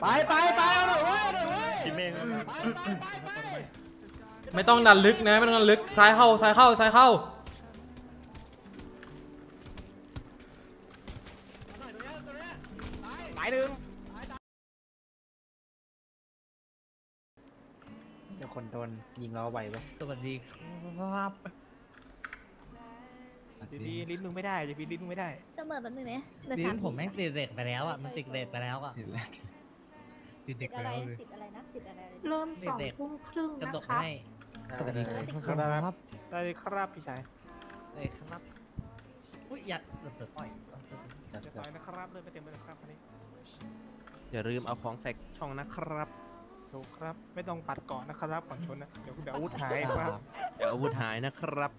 ไปไปไปเอาหน่อยเว้ยเอาหน่อยเว้ยพี่เมฆไปไปไปไปไม่ต้องดันลึกนะ ไม่ต้องดันลึกซ้ายเข้าซ้ายเข้าซ้ายเข้าหมายหนึ่งเดี๋ยวคนโดนยิงเราไหวไปสวัสดีครับดีดีลิ้นมึงไม่ได้ดีลิ้นมึงไม่ได้ เสมอแบบนึงนะเดี๋ยวลิ้ถานผมแม่งติดเด็กไปแล้วอะ มันติดเด็กไปแล้วอะ ติดเด็กไปแล้วเลยติดอะไรนะติดอะไรเริ่มสองเด็กๆทุ่มครึ่งกระนะดกคะให้สวัสดีครับได้ครับพี่ชายเลยครับอุ้ยอยากเปิดเปิดปล่อยเรียบร้อยนะครับเริ่มไปเต็มเลยนะครับคันนี้อย่าลืมเอาของใส่ช่องนะครับถูกครับ ไม่ต้องปัดก่อนนะครับก่อนชนนะเดี๋ยวเดี๋ยวอาวุธหายครับเดี๋ยวอาวุธหายนะครับ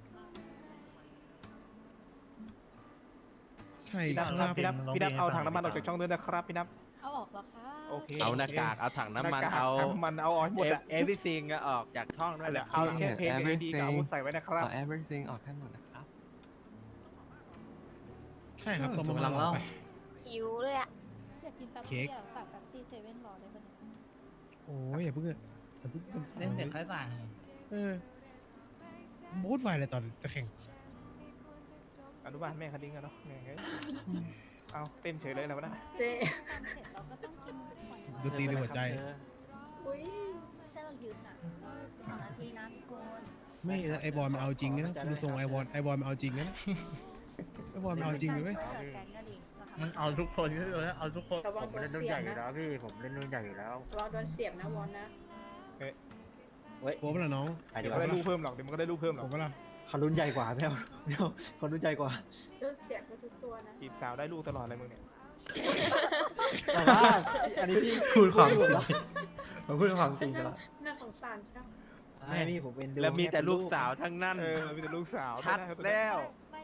ใช่พี่คนับรับพี่นับพี่นับเอาถังน้ำมันออกจากช่องด้วยนะครับพี่นับ เอาออกแล้วค่ะโอเคเอาหน้ากากเอาถังน้ำมันหกกเอาน้ำมันเอาออกให้หมดอะเอฟวีซีก็ออกจากช่องนั่นแหละเอาแค่เพลงเอดีกับอาวุธใส่ไว้นะครับเอา everything ออกทั้งหมดนะครับ ใช่ครับเออตัวมันกำลังเล่าไปหิวเลยอะอยากกินแป๊บเค้กเดียวสั่งแป๊บซี่เซเว่นรอได้ปะเนี่ยโอ้ยอย่าเพิ่งอะอย่าเพิ่งเล่นเด็กค่อยสั่งเออบูธไฟเลยตอนจะแข่งอนุบาลแม่คันดิ้งกันเนาะแม่งเฮ้ย เอาเต้นเฉยเลยแล้วนะเจเสร็จเราก็ต้องกินก่อนดนตรีในหัวใจ อุ้ยเส้นเรายืนอะสองนาทีนะทุกคนไม่นะไอบอลมันเอาจริงนะดูทรงไอบอลไอบอลมันเอาจริงนะไอบอลมันเอาจริงเลยเว้ยช่วยเหลือแก๊งก็ดีนะคะมันเอาทุกคนเลยเอาทุกคนระวังโดนเสียบนะผมเล่นรุ่นใหญ่อยู่แล้วระวังโดนเสียบนะวอนนะโป๊ะละน้องไปดีเดี๋ยวกก็ว่าได้ลูกเพิ่มหรอกเดี๋ยวมันก็ได้ลูกเพิ่มหรอโป๊ะกปะล่ะ เขารุ่นใหญ่กว่าไม่เอาไม่เอาคนรุ่นใหญ่กว่าโดนเสียบไปทุกตัวนะ จีบสาวได้ลูกตลอดเลยมึงเนี่ย แต่ว่าอันนี้พี่พูดความจริงมาพูดความจริงกันละน่าสงสารใช่ไหมแม่พี่ผมเป็นดูแล้วมีแต่ลูกสาวทั้งนั้น เออมีแต่ลูกสาวชัดแล้ว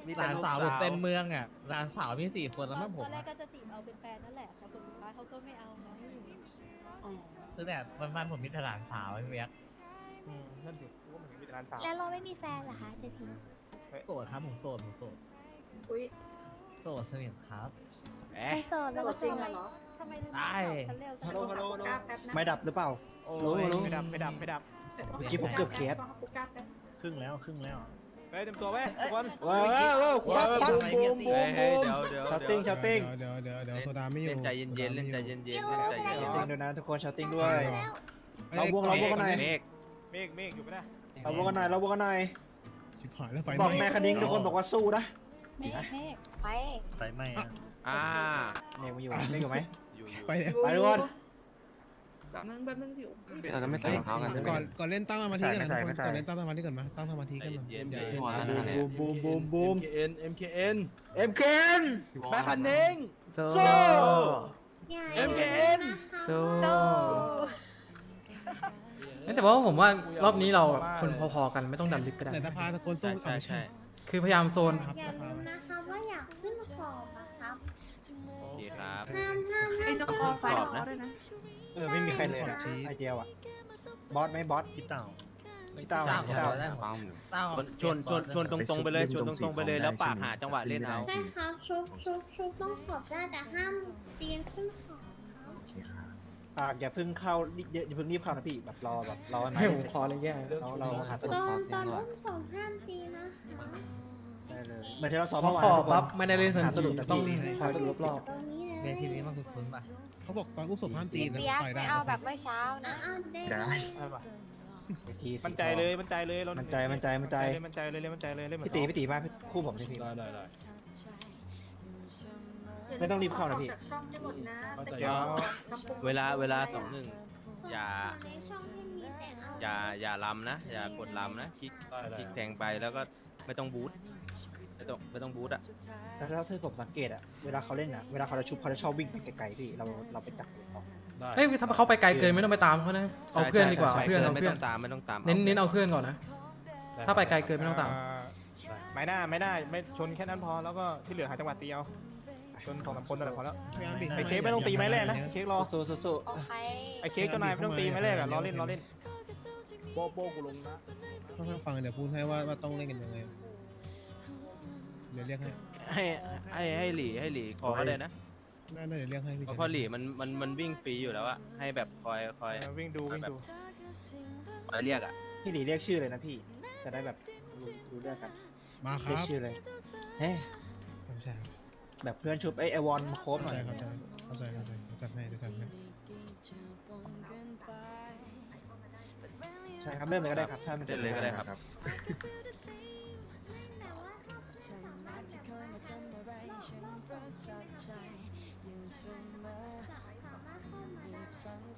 มีหแต่ลานลูกสาวสาวผมเต็มเมืองอะหลานสาวมีสี่คนแล้วแม่ผตอมนแรกอะก็จะจีบเอาเป็นแฟนนั่นแหละแต่ผลสุดท้ายเขาก็ไม่เอาไงอ๋อคือแบบวันๆผมมีแต่หลานสาวไอ้เวียกอืมนั่นดิ กูว่ามันมีแต่ร้านสาวแล้วเราไม่มีแฟนเหรอคะเจพีโสดครับผมโสดผมโสดอุ้ยโสดสนิทครับเอ๊ะ ไม่โสดโสแล้วดจริงอะเหรอทำไมลืมใช่บอกฉันเร็วจัฮังลโหลฮัลโหลฮัลโหลกล้าแป๊บนะไม่ดับหรือเปล่า โอ้รู้ยรู้ไม่ดับไม่ดับไม่ดับเมื่อกี้ผมเกือบเคสกูกล้าแป๊บครึ่งแล้วครึ่งแล้วเฮ้ยเต็มตัวไว้ยทุกคนว้าวว้าวว้าวควักควักอะไรเนี่ยสิเฮ้ยเฮ้ยเดี๋ยวเดี๋ยวชาวติ้งชาวติ้งเดี๋ยวเดี๋ยวเดี๋ยวโซดาไม่อยู่เล่นใจเย็นๆเล่นใจเย็นๆเล่นใจเย็ชาวนติ้งด้วยนะทุกคนชาวติ้งด้วยอ้ยเราวงเราวงกันหน่อยๆเมฆเมฆเมฆอยู่ปะนะ เราวงกันหน่อยเราวงกันหน่อยชิบหายแล้วไฟบอกไหแม่ม้คันดิ้งทุกคนบอกว่าสู้นะเมฆเมฆไปไฟไหม้อ่าเมฆมาอยู่เมฆอยู่ไหมอยู่อยู่ไปเลยไปทุกคนแป๊บนึงแป๊บนึงสิเราจะไม่ใส่รองเท้ากันใช่ไหมก่อนก่อนเล่นตั้งสมาธิกันนะไม่ทุกใส่คนไม่ใส่ก่อนเล่นตั้งสมาธิก่อนมาตั้งสมาธิกันมาเย็นๆอย่าพี่วอนแล้วนะบูมบูมบูมบูม MKN MKN เอ็มเคนแม่คันนิ้งโซโซ่ MKN โซ แต่ว่าผมว่ารอบนี้เราคนพอๆกันไม่ต้องดันลึกก็ได้ แต่สภาตะโกนใช่สู้ใช่ใช่คือพยายามโซนครับอย่าสลืภามนะคะว่าอยากขึ้นขอบนะครับดีครับห้ามห้ามห้ามไอ้นกคอไฟขอบนะด้วยนะเออไม่มีใครเลยนะไอเจียวอะบอสไหมบอสพี่เต่าพี่เต่าเต้าพี่เต่าได้ปั๊มหรือเต้าชวนชวนชวนตรงๆไปเลยชวนตรงๆไปเลยแล้วปากหาจังหวะเล่นเอา ใช่ครับชุบชุบชุบต้องขอบได้แต่ห้ามปีนขึ้นขอบครับ ปากอย่าเพิ่งเข้าอย่าอย่าเพิ่งรีบเข้านะพี่แบบรอแบบรอหน่อให้ยผมคอเลยแย่เราเราหาตัวตนี้อนตอนอุ้มสองห้ามตีนะคะได้เลยเหมือนที่เราซ้อมพอเมื่อวานขอทุกคนปั๊บไม่ได้เล่นทันหาตัวหทีลุดนะต้องพี่คอยดูรอบตรงนี้เลยเวทีนี้มันคุ้นๆป่ะเขาบอกตอนอุ้มศพห้ามตีนะต่อยได้เอาแบบเมื่อเช้านะ อ่าได้ใช่ปะเวทีสีมั่นใจเลยมั่นใจเลยเรามั่นใจมั่นใจมั่นใจ มั่นใจเลยมั่นใจเลยเล่นเหมือพี่นตีพี่ตีมาคู่ผมสิพี่ได้ได้ได้ ไม่ต้องรีบเข้านะพี่ออกจากช่องให้หมดนะเดี๋ยวทำปุ๊บเวลาเวลาสองหนึ่งอย่า ในช่องที่มีแต่เอาอย่าอย่าลำนะ อย่ากดลำนะคลิกได้ได้ คลิกแทงไปแล้วก็ไม่ต้องบูทไม่ต้องไม่ต้องบูทอะแต่ถ้าที่ผมสังเกตอะเวลาเขาเล่นอะเวลาเขาจะชุบเขาจะชอบวิ่งไปไกลๆพี่เราเราไปจับเลยออกได้เฮ้ยถ้าเขาไปไกลเกินไม่ต้องไปตามเขานะ เอาเพื่อนดีกว่าใช่เอาเพื่อนใช่เอาไม่เพื่อต้นองตามไม่ต้องตามเน้นเน้นเอาเพื่อนก่อนนะ ถ้าไปไกลเกินไม่ต้องตาม ไม่น่าไม่น่าไม่ชนแค่นั้นพอแล้วก็ที่เหลือหาจังหวะตีเอา ชนสองสามคนนั่นแหละพอแล้วพยายามบิดไอ้เค้กไม่ต้องตีไม้แรกนะเค้กรอสู้สู้สู้โอเคไอ้เค้กเจ้านายไม่ต้องตีไม้แรกอะรอเล่นรอเล่นโป๊ะโป๊ะกูลงนะต้องฟังเดี๋ยวพูดให้ว่าว่าต้องเล่นกันยังไงเดี๋ยวเรียกให้ให้ให้ให้หลีให้หลีขอก็ได้นะน่าน่าจะเรียกให้พี่เพราะพอหลีมันมันมันวิ่งฟรีอยู่แล้วอะให้แบบคอยคอยเออวิ่งดูวิ่งดูคอยเรียกอะพี่หลีเรียกชื่อเลยนะพี่จะได้แบบรู้รู้เรื่องกันมาคเรียกรับชื่อเลยเฮ้ยผมใช่ครับ แบบเพื่อนชุบไอยไอวอนมาโคบหเข้าน่อใจเข้าใจเข้าใจเข้าใจเดี๋ยวจัดให้เดี๋ยวจัดให้ใช่ครับเริ่มเลยก็ได้ครับถ้ามันเล่นเลยก็ได้ครับแต่ว่าเขาสามารถแบบว่า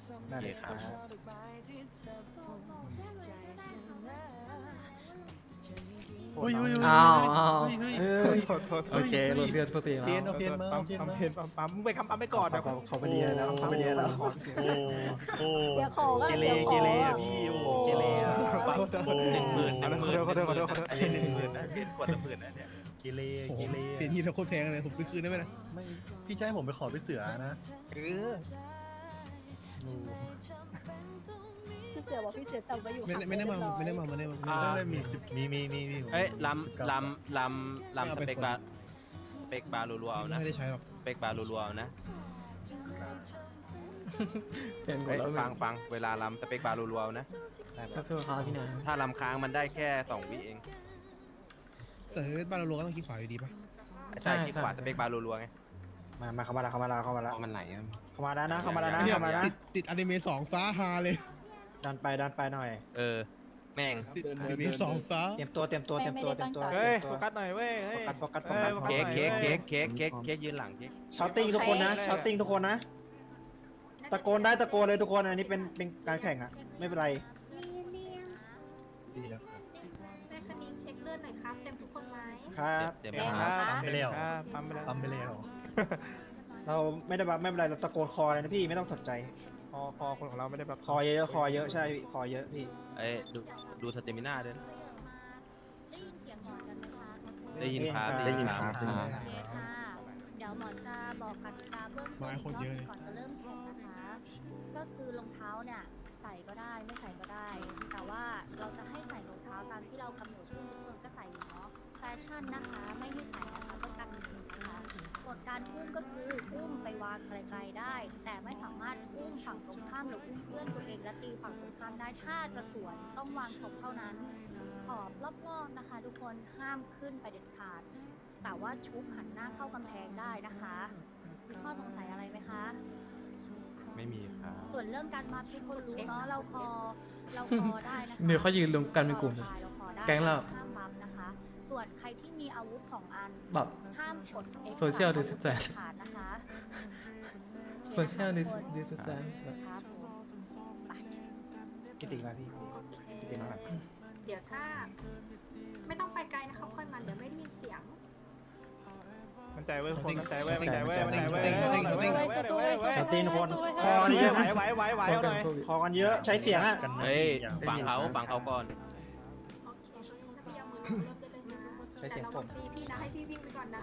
สมา รถเข้ามาได้ได้เลยครับอุ้ยอุ้ยอ้าวอ้าวเฮ้ยโทษโทษโทษโอเคลดเลือดปกติแล้วเปลี่ยนเอาเปลี่ยนมาปั๊มเปลี่ยนปั๊มมาเพนปั๊มปั๊มมึงไปคำปั๊มไปก่อนเดี๋ยวเขาเขาไปเรียนแล้วเขาไปเรียนแล้วโอ้โอ้เดี๋ยวขอก็เกเรดี๋ยวขอเกเรอะพี่โอ้เกเรอะขอโทษขอโทษหนึ่งหมื่นหนึ่งหมื่นขอโทษขอโทษขอโทษอันนี้หนึ่งหมื่นนะเล่นกดละหมื่นนะเนี่ยเกเรโอ้โหเกเรเปลี่ยนที่แล้วโคตรแพงเลยผมซื้อคืนได้ไหมนะไม่พี่จะให้ผมไปขอพี่เสือนะเออโอ้พี่ เสือบอกพี่เสือจำไว้อยู่ไม่ได้ไม่ได้มาไม่ได้มาไม่ได้มาอ่าไม่มีสิบมีมีมีมีผมเอ้ยสิบลำเก้าลำลำลำสเปกบาร์สเปกบาร์รัวๆเอานะไม่ได้ใช้หรอกสเปกบาร์รัวๆเอานะเปลี่ยนกเฮ้ดยแล้วฟังฟังเวลาลำสเปกบาร์รัวๆเอานะสู้ๆครับพี่นะถ้าลำค้างมันได้แค่สองวิเองแต่บ้านเราโลก็ต้องคิดขวาอยู่ดีป่ะใช่ที่ขวาสเปกบาร์รัวๆไงมามาเข้ามาแล้วเข้ามาแล้วเข้ามาแล้วมันไหลเข้ามาแล้วนะเข้ามาแล้วนะเนี่ยเข้ามาแล้วติดติดอนิเมะสองซ้าฮาเลย ดันไปดันไปหน่อย เออ แม่งติดอนิเมะสองซ้าเตรียมตัวเตรียมตัวเตรียมตัวเตรียมตัวเฮ้ยเตรีโฟยมตัวกัสหน่อยเว้ยเฮ้ยโฟกัสโฟกัสเอ้ยโฟกัสเค้กเค้กเค้กเค้กเค้กเค้กยืนหลังเค้กชาวติ้งทุกคนนะชาวติ้งทุกคนนะ ตะโกนได้ตะโกนเลยทุกคนอันนี้เป็นเป็นการแข่งอะไม่เป็นไรเรียนเรียนดีแล้วแม่คณิงเช็คเลือดหน่อยครับ เต็มทุกคนไหมครับเต็มเต็มคครัรับบปั๊มไปแล้วครับปั๊มไปแล้วปั๊มไปแล้วเราไม่ได้แบบไม่เป็นไรเราตะโกนคอเลยนะพี่ไม่ต้องสนใจค อคอคนของเราไม่ได้แบบคอเยอะๆคอเยอะใช่คอเยอะพี่เอ้ยดูดูสเตมิน่าด้วยนะได้ยินเสียงหมอนกันไหมคะได้ยินครับได้ยินครับ โอเคค่ะ เดี๋ยวหมอนจะบอกกติกาเบื้องต้นไม้โคตรเยอะเลยก่อนจะเริ่มแข่งนะคะ ก็คือรองเท้าเนี่ยใส่ก็ได้ไม่ใส่ก็ได้ แต่ว่าเราจะให้ใส่รองเท้าตามที่เรากำหนดซึ่งทุกคนก็ใส่อยู่เนาะแฟชั่นนะคะไม่ให้ใส่นะคะต้องกันมือนะคะ กฎการอุ้มก็คืออุ้มไปวางไกลๆได้ แต่ไม่สามารถอุ้มฝั่งตรงข้ามหรืออุ้มเพื่อนตัวเองและตีฝั่งตรงข้ามได้ถ้าจะสวนต้องวางศพเท่านั้น ขอบรอบๆนะคะ ทุกคนห้ามขึ้นไปเด็ดขาด แต่ว่าชุบหันหน้าเข้ากำแพงได้นะคะ มีข้อสงสัยอะไรไหมคะ ไม่มีครับ ส่วนเรื่องการมาทุกคนรู้เนาะเราคอเราคอได้นะคะเดี๋ยวเขายืนรวมกันเป็นกลุ่มราเราคอได้แก๊งเรา ห้ามบัมนะคะ ส่วนใครที่มีอาวุธสองอัน แบบ ห้ามกด X Social สาม distance ขาดนะคะ Social โอเคนะคะ distance ทุกคนครับผมไปพี่ติ๊กมาพี่พี่ติ๊กมาเดี๋ยวถ้า ไม่ต้องไปไกลนะครับค่อยมาเดี๋ยวไม่ได้ยินเสียง มั่นใจเว้ยคนมั่นใจเว้ยมั่นใจเว้ยมั่นใจเว้ยชาวติ้งทุกคนคอนี่ไหเยอะวนะไหวไหวไหวเอาหน่อยคอกันเยอะใช้เสียงอะกันนะเฮ้ยอย่ฟังเขาฟังเขาก่อน เสียงผมแต่ระวังตีพี่นะให้พี่วิ่งไปก่อนนะ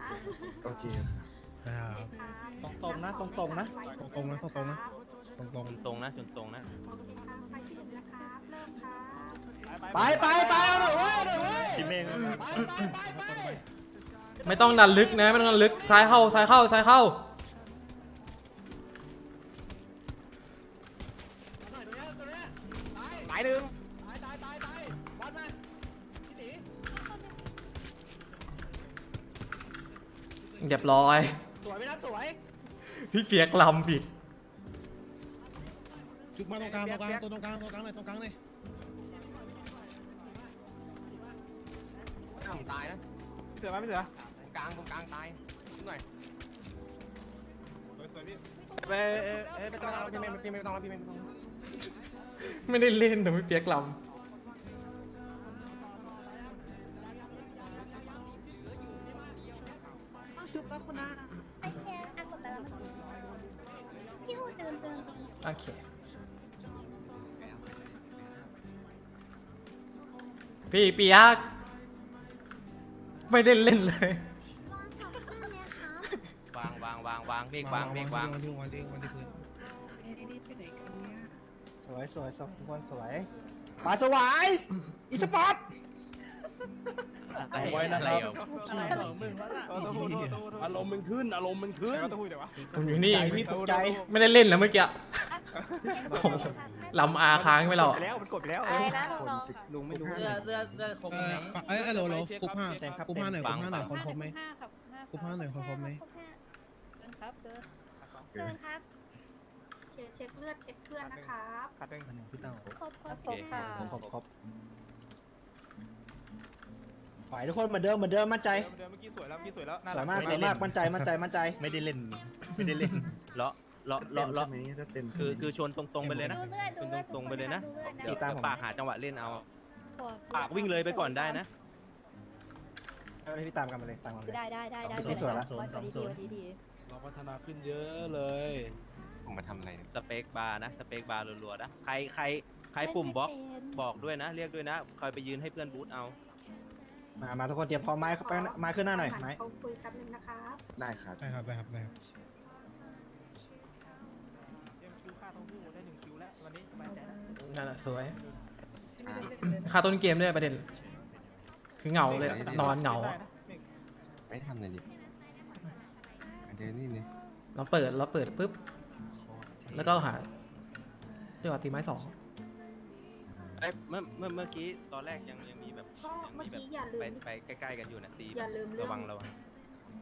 โอเคครับ ตรงๆนะตรงๆนะ ตรงๆนะตรงๆนะ ตรงตรงๆนะจนตรงนะโอเคครับไปที่หนึ่งนะครับเริ่มครับไปไปไปเอาหน่อยเว้ยเอาหน่อยเว้ยพี่เมฆไม่ต้องดันลึกนะ ไม่ต้องดันลึกซ้ายเข้าซ้ายเข้าซ้ายเข้า รียบร้อย สวยไหมนะสวยพี่เฟียกลำผิดๆจุกมาตรงกลางตรงกลางตรงกลางตรงกลางเลยตรงกลางเลยตายนะเสือไหมพี่เสือกลางตรงกลางตายหน่อยสวยพี่เอ้ยเอ้ยเอ้ยไม่ไม่ต้ต้อองงพี่เมฆพี่เมฆไม่ต้องพี่เมฆไม่ต้องไม่ได้เล่นแต่พี่เฟียกลโปียกไม่ได้เล่นเลยวางสองเครื่องเลยครับวางวางวางวางเมฆวางเมฆวางวาง ที่วางที่วางที่พื้นสวยสวยสวยทุกคนสวยมาสวายอีสปอร์ตเอาไว้นะครับเออต้องพูดต้องพูดต้องพูดอารมณ์มันขึ้น อารมณ์มันขึ้นใช่ก็ต้องพูดเดี๋ยววะผมอยู่นี่ใจพี่ตกใจ ไม่ได้เล่นแล้วเมื่อกี้ ผมลำอาค้างไม่หรอกไปแล้วมันกดไปแล้ว อะไรนะน้องลุงไม่รู้ เสื้อเสื้อเสื้อครบเอไหมอฝากเอ้ยเอ้ยโหลโหลกรุ๊ปห้าเต็มครับ กรุ๊ปห้าหน่อยกรุ๊ปห้าหน่อยคนครบไหม ห้าครับห้ากูพาหน่อยคนครบไหม เดินครับเดินเชิญครับโอเคเช็คเลือดเช็คเพื่อนนะครับคัดหนึ่งครบครบครบค่ะครบครบฝ่ายทุกคนเหมือนเดิมเหมือนเดิมมั่นใจเดิมเมื่อกี้สวยแล้วเมื่อกี้สวยแล้วน่สวยรัมากสวยมากมั่นใจมั่นใจมั่นใจ ไม่ได้เล่น ไม่ได้เล่นเลาะ เลาะเลาะเลาะถ้าเต็มคือคือชนตรงๆไปเลยนะ ดูเลือดดูเลือดตรงๆไปเลยนะดูเลือดเดี๋ยวติดตามผมปากหาจังหวะเล่นเอา ปากวิ่งเลยไปก่อนได้นะ เอาเลยพี่ตามกันมาเลยตามกันมาเลย ได้ได้ได้ได้สองสวยละวันดีดีวันดีดีเราพัฒนาขึ้นเยอะเลยผมมาทำอะไรเนี่ยสเปคบาร์นะ สเปคบาร์รัวๆนะ ใครใครใครปุ่มบล็อกบอกด้วยนะ เรียกด้วยนะ คอยไปยืนให้เพื่อนบูทเอา มา มาทุกคนเตรียมพร้อมไม้เข้าไปไม้ขึ้นหน้าหน่อยไม้เขาคุยกันนึงนะครับได้ครับ ได้ครับได้ครับได้ครับ นนี้สบายใจนั่นแหละสวยค่าต้นเกมด้วยประเด็น คือเหงาเลยอะนอนเหงาอะไม่ทำเลยดิเดินนี่เลยเราเปิดเราเปิดปุ๊บ แล้วก็หาจังหวะตีไม้สองเอ้ยเมื่อเมื่อเมื่อกี้ตอนแรกยังยังมีแบบก็ยังเมื่อมีแบบกี้อย่าลืไปม ไปใกล้ๆกันอยู่นะตีอย่าลืมเรื่อง ระวังระวัง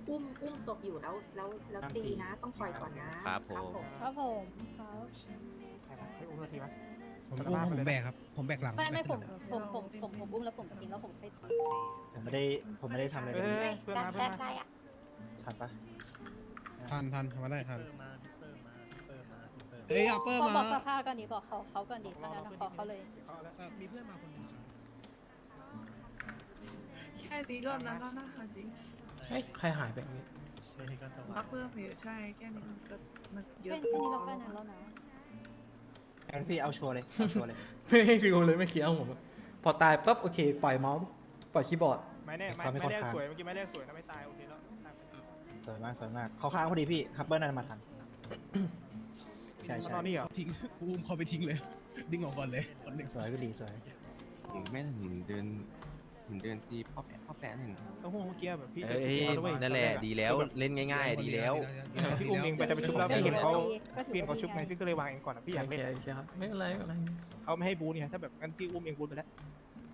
อุ้มอุ้มศพอยู่แล้วแล้วแล้วตีนะ ต้องปล่อยก่อนนะครับผม ครับผมครับ ให้อุ้มนาทีไหม ผมอุ้มเพราะผมแบกครับ ผมแบกหลังไม่ไม่แบผกมหลังผมผมผมผมอุ้มแล้วผมทิ้งแล้วผมไปผมไม่ได้ผมไม่ได้ทำอะไรเลเฮ้ยยเพื่อนดัมากแชเพื่อนมาทได้อะทันปะทันทันมาได้ทันเอ้ยอัปเปอร์บมาอกสภาก่อนดีบอกเขาเขาก่อนดีถ้างั้นขอเขาเลยเอาละเอ่อมีเพื่อนมาคนหนึงครับแค่นี้ก็นั้นแล้วนะคะจริงเฮ้ยใครหายไปอย่างนี้ พักเพิ่มเยอะใช่แค่นี้มันก็มันเยแค่อะนี้เราก็นั้นแล้วนะ งั้นพี่เอาชัวร์เลยเอาชัวร์เลย ไม่ให้ดูเลยเมื่อกี้เอาผมอะพอตายปั๊บโอเค ปล่อยเมาส์ปล่อยคีย์บอร์ด ไม่แน่ไม่ความไม่ไม่แรกค่อนข้างสวยเมื่อกี้ไม่แรกสวยนะไม่ตายโอเคแล้วสวยมากสวยมากเขาค้างพอดีพี่ฮับเบิลน่าจะมาทันใช่ตใช่อนนี้เหรอทิ้งอุ้มเขาไปทิ้งเลย ดึงออกก่อนเลยคนหนึ่งสวยก็ดีสวย ผมแม่ผมเดิน ผมเดินตีพ่อแปะพ่อแปะนี่ต้องพูดเมื่อกี้แบบพี่เอ้ยเอาด้วยนั่นแหละดีแล้วเล่นง่ายๆ ดีแล้ว พี่อุ้มเองไปจะไปชุบแล้วพี่เห็นเขาพี่เห็นเขาชุบไงพี่ก็เลยวางเองก่อนนะพี่อยากโอเล่เคนโอเคครับไม่เป็นไรไม่เป็นไรเขาไม่ให้บูนไงถ้าแบบงั้นพี่อุ้มเองบูนไปแล้ว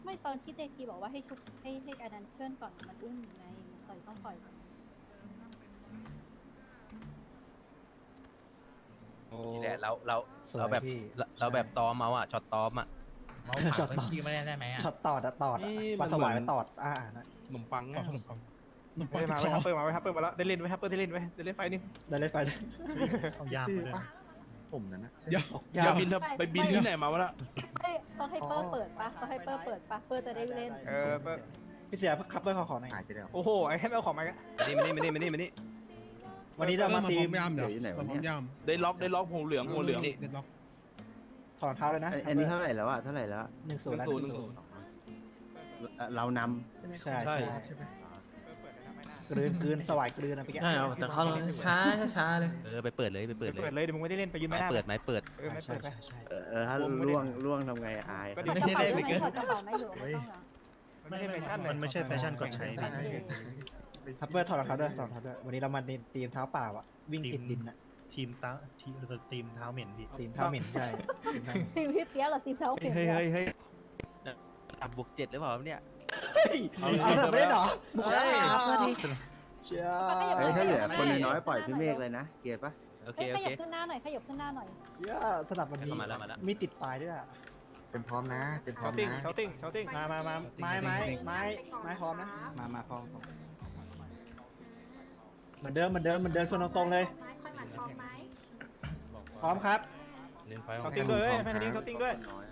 ไม่ตอนที่เด็กทีบอกว่าให้ชุบให้ให้อันนั้นเพื่อนก่อนมันอุ้มไงปล่อยต้องปล่อยโอ้นี่แหละเราเราสวยเราแบบพี่เราเราแบบตอมเอาอะช็อตตอมอะ ช็อตต่อคิวไม่ได้ได้ไหมอะช็อตตอดอะตอดอะนี่ปลาสวายมันเหมือน ตอดอ่านะขนมปังขออะขนมปังขนมปัเฮ้งยมาติดไว้คฮัอปเปอร์มาไว้ฮัปเปอร์มาแล้วได้เล่นไว้ฮัปเปอร์ได้เล่นไว้ได้เล่นไฟนึงได้เลยไฟเอายากเลยผมนั่นนะ เดี๋ยวยาอย่าวบินเถอะไปบินที่ไหนมาวะน่ะไม่ต้องให้เปิ้ลเปิดปะต้องให้เปิ้ลเปิดปะเปิ้ลจะได้เล่น เออเปิดพี่เสียคับเบิลขอขอหน่อยหายไปแล้ว โอ้โหไอ้แค่ไม่เอาของมากันมานี่มานี่มานี่มานี่มานี่วันนี้เราเริ่มามมาตีพร้อมยามเดี๋ยวมาพร้อมยามได้ล็อกได้ล็อกหัวเหลืองหัวเหลือง เด็ดล็อก ถอนเท้าเลยนะอันนี้เท่าไหร่แล้วอะเท่าไหร่แล้วหนึ่งศูนย์แล้วหนึ่งศูนย์เรานใช่ใช่ใช่กลืนกลืนสวายกลืนนะพี่แกใช่เอาแต่เขาช้าช้าช้าเลยเออไปเปิดเลยไปเปิดเลยเปิดเลยเดี๋ยวมึงไม่ได้เล่นไปยืนไม้ไม่ได้เปิดไม้เปิด เออไม่ใช่เปิดไปใช่ใช่ำเออถ้าล่วงล่วงทำไงอายก็ถเดี๋ยวอดกระเป๋าไหมถอดกระเป๋าไหมหรือว่าไม่ต้องเหรอ ไม่ใช่แฟชั่นมันไม่ใช่แฟชั่นกดใช้คับเบิลถอดรองเท้าด้วยถอดรองเท้าด้วยวันนี้เรามาตีมเท้าเปล่าอะวิ่งติดดินอะ ทีมตาทีมทีมเท้าเหม็นพี่ตีมเท้าเหม็นใช่ตีมเท้าเหม็นทีมพี่เปียกเหรอทีมเท้าเฮ้ยเห็นเฮ้ยเหรอเฮ้ยเฮ้ยอับบวกเจ็ดหรือเปล่าเนี่ย เฮ้ยเอาเถอะไม่ได้เหรอใช่เชื่อเฮ้ยถ้าเหลือคนน้อยๆปล่อยพี่เมฆเลยนะเกียร์ปะโอเคเฮ้ยโอขเค ยับขึ้นหน้าหน่อยขยับขึ้นหน้าหน่อยเชื่อสนับวันนี้มาแล้วมาแล้ว มีติดปลายด้วยอะเป็นพร้อมนะเป็นพร้อเชามติ้งนะเชาติ้งเชาติ้งมามามาไม้ไม้ไม้ไม้พร้อมนะมามาพร้อมพร้อมเหมือนเดิมเหมือนเดิมเหมือนเดิมชนตรงๆเลยไม้ค่อยหมัน พร้อมไหมพร้อมครับเล่นไฟเชาติ้งด้วยเฮ้ยแม่คันนี้เชาติ้งด้วย เออ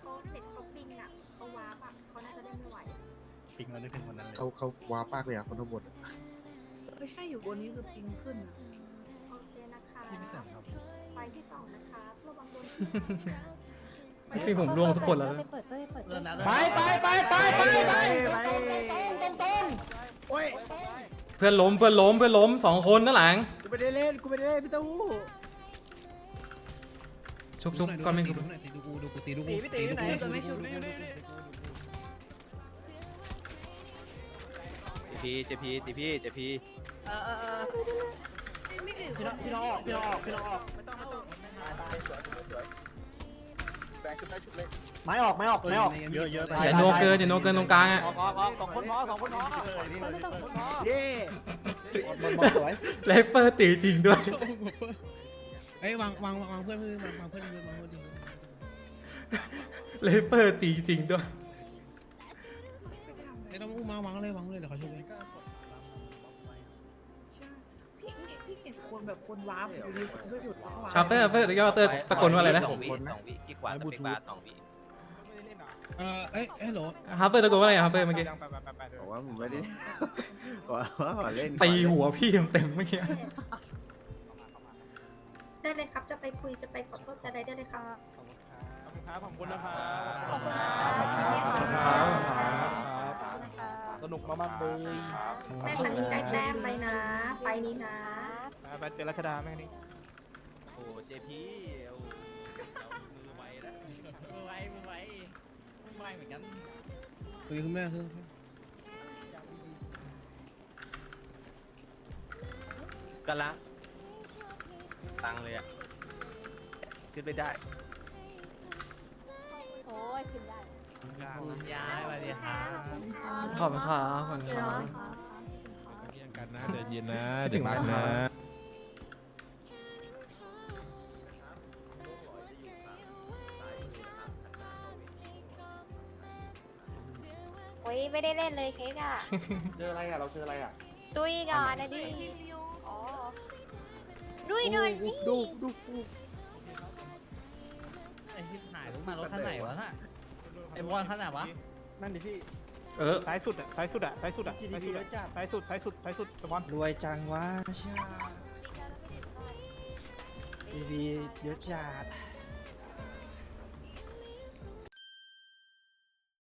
เขาเด็กเขาปิงอะเขาว้าบอะเขาน่าจะเล่นไม่ไหวปิงเราได้เป็นคนนั้นเลยเขาเขาว้าปากเลยอะคนทั้งหมดไม่ใช่อยู่บนนี้คือปิงขึ้นโอเคนะคะที่พี่สั่งครับไปที่สองนะคะระวังโดนที่ผมร่วงทุกคนแล้วไปนะเปิดไปเปิดเริ่มนะไปไปไปไปไปไป เพื่อนล้มเพื่อนล้มเพื่อนล้มสองคนด้านหลัง กูไม่ได้เล่น กูไม่ได้เล่นพี่เต้าหู้ ชุบชุบก่อนไม่ตีชุบดูหน่อยตีดูกูดูกูตีดูกูตีพี่ตีอยู่ไหนดูกูไม่ชุบดูกูดูกูพีเจพีตีพี่เจพีพี่น้องพี่น้องออกพี่น้องออกพี่น้องออกไม้ออ กไม้ออกไม้ออกเยอะเยอะไปอย่าโนเกินอย่าโนเกินตรงกลางอะออกออกออกสองคนพอสองคนพอเย้บอลบอลสวยเลเปอร์ตีจริงด้วยเอ้ยวางวางวางเพื่อนเพื่อนวางวางเพื่อนเพื่อนวางเพื่อนเพื่อนเลเปอร์ตีจริงด้วยไอ้ต้องอุ้มมาวางเลยวางเลยเดี๋ยวเขาช่วย แบบคนว้าบอยู่ดีคนก็หยุดแล้วก็ว้าบ ชาร์เปอร์เปอร์ตะกี้ว่าเปอร์ตะโกนว่าอะไรนะสองวิสองวิกี่กว่าสเปกบาร์สองวิเออเอ้ยเอ้ยโหลฮาร์เปอร์ตะโกนว่าอะไรฮาร์เปอร์เมื่อกี้ไปไปไปไปเดี๋ยวบอกว่าผมไม่ได้ ขอว่าขอเล่นตีหัวพี่เต็มๆเมื่อกี้ ได้เลยครับ จะไปคุย จะไปขอโทษจะได้ได้เลยครับขอบคุณครับ ขอบขอบคุคุณณนะนะคครัรับ สนุกมากๆเลย แม่คันนี้ได้แต้มไปนะ ไปนี้นะ ไปไปเจอรัชดาแม่งนี่โอ้เจพีโอ้มือไวแล้วมือไว้มือไว้มือไว้เหมือนกันคุยขึ้นแม่ขึ้นกำลังตังเลยอะ ขึ้นไปได้โอ้ยขึ้นได้ยายสวัสดีครับขอบคุณครับขอบคุณเดี๋คยวรับขอเย็นกันนะเดี๋ยวเย็นนะคิดถึงเดี๋ยวรักมากนะ อ้ยไม่ได้เล่นเลยเค้กอะ เจออะไรอะ เราเจออะไรอะ ดุยก่อนนะดิอ๋อดุยหน่อยดิดูดูไอ้ที่หายลงมารถคันไหนวะน่ะไอ้บอลคันไหนวะนั่นดิพี่เออ ซ้ายสุดอะซ้ายสุดอะซ้ายสุดอะ GDP ซ้ายสุดแล้อะวจ้ะซ้ายสุดซ้ายสุดซ้ายสุดสปอนรวยจังวะเช่าทีวีเยอะจัด